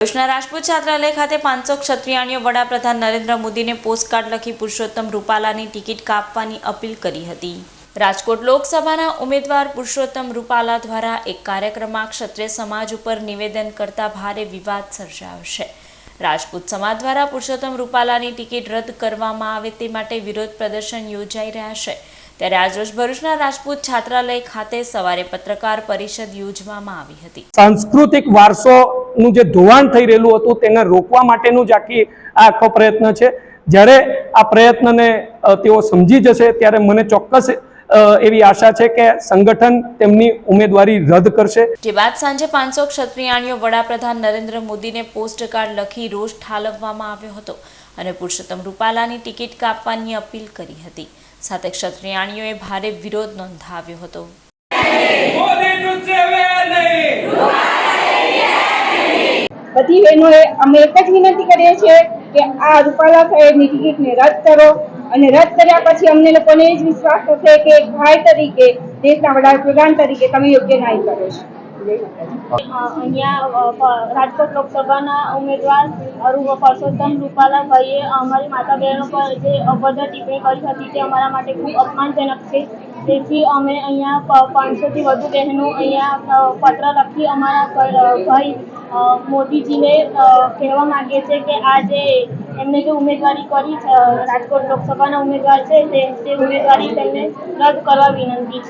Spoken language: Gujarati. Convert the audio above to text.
ભરૂચના રાજપૂત છાત્રાલય ખાતે પાંચસો ક્ષત્રિયાણીઓ વડાપ્રધાન નરેન્દ્ર મોદીને પોસ્ટકાર્ડ લખી પુરુષોત્તમ રૂપાલાની ટિકિટ કાપવાની અપીલ કરી હતી. રાજકોટ લોકસભાના ઉમેદવાર પુરુષોત્તમ રૂપાલા દ્વારા એક કાર્યક્રમમાં ક્ષત્રિય સમાજ ઉપર નિવેદન કરતા ભારે વિવાદ સર્જાયો છે. રાજપૂત સમાજ દ્વારા પુરુષોત્તમ રૂપાલાની ટિકિટ રદ કરવામાં આવે તે માટે વિરોધ પ્રદર્શન યોજાઈ રહ્યા છે. ત્યારે આજરોજ ભરૂચના રાજપૂત છાત્રાલય ખાતે સવારે પત્રકાર પરિષદ યોજવામાં આવી હતી. સાંસ્કૃતિક વારસોનું જે ધોવાણ થઈ રહેલું હતું તેને રોકવા માટેનું જ આખી આ આખો પ્રયત્ન છે. જ્યારે આ પ્રયત્નને તેઓ સમજી જશે ત્યારે મને ચોક્કસ એવી આશા છે કે સંગઠન તેમની ઉમેદવારી રદ કરશે. જે બાદ સાંજે પાંચસો ક્ષત્રિયાણીઓ વડાપ્રધાન નરેન્દ્ર મોદીને પોસ્ટ કાર્ડ લખી રોષ ઠાલવવામાં આવ્યો હતો અને પુરુષોત્તમ રૂપાલાની ટિકિટ કાપવાની અપીલ કરી હતી. સાથે ક્ષત્રિયાણીઓએ ભારે વિરોધ નોંધાવ્યો હતો. બધી બહેનોએ અમે એક જ વિનંતી કરીએ છીએ કે આ રૂપાલા સાહેબની ટિકિટને રદ કરો અને રદ કર્યા પછી અમને લોકોને જ વિશ્વાસ થશે કે ભાઈ તરીકે, દેશના વડાપ્રધાન તરીકે તમે યોગ્ય ન્યાય કરો છો. રાજકોટ લોકસભાના ઉમેદવાર પરસોત્તમ રૂપાલાભાઈએ અમારી માતા બહેનો પર જે અભદ્ર ટિપ્પણી કરી હતી તે અમારા માટે ખૂબ અપમાનજનક છે. તેથી અમે અહીંયા પાંચસોથી વધુ બહેનો અહીંયા પત્ર લખી અમારા ભાઈ મોદીજીને કહેવા માગીએ છીએ કે આ જે એમને જે ઉમેદવારી કરી રાજકોટ લોકસભાના ઉમેદવાર છે તે ઉમેદવારી તેમને રદ કરવા વિનંતી છે.